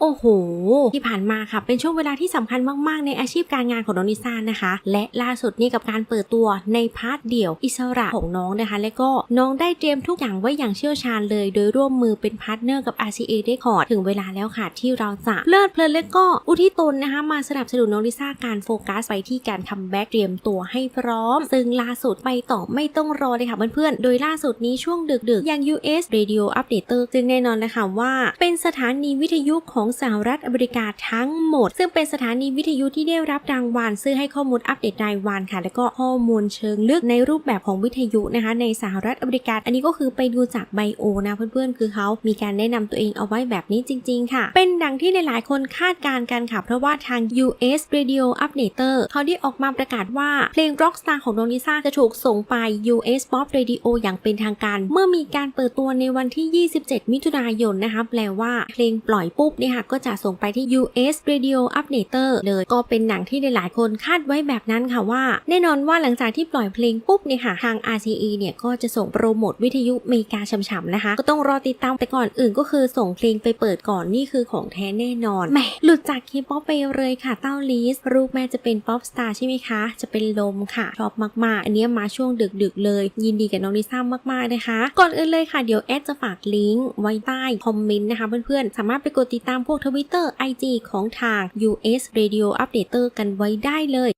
โอ้โห ที่ผ่านมาค่ะ เป็นช่วงเวลาที่สำคัญมาก ๆ ในอาชีพการงานของน้องนิซ่านะคะ และล่าสุดนี่กับการเปิดตัวในพาร์ทเดี่ยวอิสระของน้องนะคะ และก็น้องได้เตรียมทุกอย่างไว้อย่างเชี่ยวชาญเลย โดยร่วมมือเป็นพาร์ทเนอร์กับ RCA Record ถึงเวลาแล้วค่ะที่เราจะเลิดเพลินและก็อุทิศตนนะคะ มาสนับสนุนน้องนิซ่าการโฟกัสไปที่การคัมแบ็กเตรียมตัวให้พร้อม ซึ่งล่าสุดไปต่อไม่ต้องรอเลยค่ะเพื่อนๆโดยล่าสุดนี้ช่วงดึกๆอย่าง US Radio Updater ซึ่งแน่นอนนะคะว่า เป็นสถานีวิทยุของสหรัฐอเมริกาทั้งหมด ซึ่งเป็นสถานีวิทยุที่ได้รับรางวัลซึ่งให้ข้อมูลอัปเดตรายวันค่ะ แล้วก็ข้อมูลเชิงลึกในรูปแบบของวิทยุนะคะ ในสหรัฐอเมริกา อันนี้ก็คือไปดูจากไบโอนะเพื่อนๆ คือเขามีการแนะนำตัวเองเอาไว้แบบนี้จริง ๆ ค่ะ เป็นดังที่หลายๆ คนคาดการณ์กันค่ะ เพราะว่าทาง US Radio Updater เขาได้ออกมาประกาศว่าเพลง Rockstar ของน้องลิซ่าจะถูกส่งไป US Pop Radio อย่างเป็นทางการ เมื่อมีการเปิดตัวในวันที่ 27 มิถุนายนนะคะ แปลว่าเพลงปล่อยปุ๊บเนี่ยค่ะก็จะส่งไปที่ US Radio Updater เลยก็เป็นหนังที่หลายๆคนคาดไว้แบบนั้นค่ะว่า แน่นอนว่าหลังจากที่ปล่อยเพลงปุ๊บเนี่ยค่ะทาง RCE เนี่ยก็จะส่งโปรโมทวิทยุเมกาช่ำๆนะคะ ก็ต้องรอติดตามแต่ก่อนอื่นก็คือส่งเพลงไปเปิดก่อนนี่คือของแท้แน่นอนแหมหลุดจากเคป๊อปไปเลยค่ะเต้าลีสรูปแม่จะเป็นป๊อปสตาร์ใช่ไหมคะ จะเป็นลมค่ะชอบมากๆ อันนี้มาช่วงดึกๆเลย ยินดีกับน้องลิซ่ามากๆนะคะ ก่อนอื่นเลยค่ะเดี๋ยวแอดจะฝากลิงก์ไว้ใต้คอมเมนต์นะคะเพื่อนๆสามารถไปกดติดตามพวก Twitter IG ของทาง US Radio Updater กันไว้ได้เลย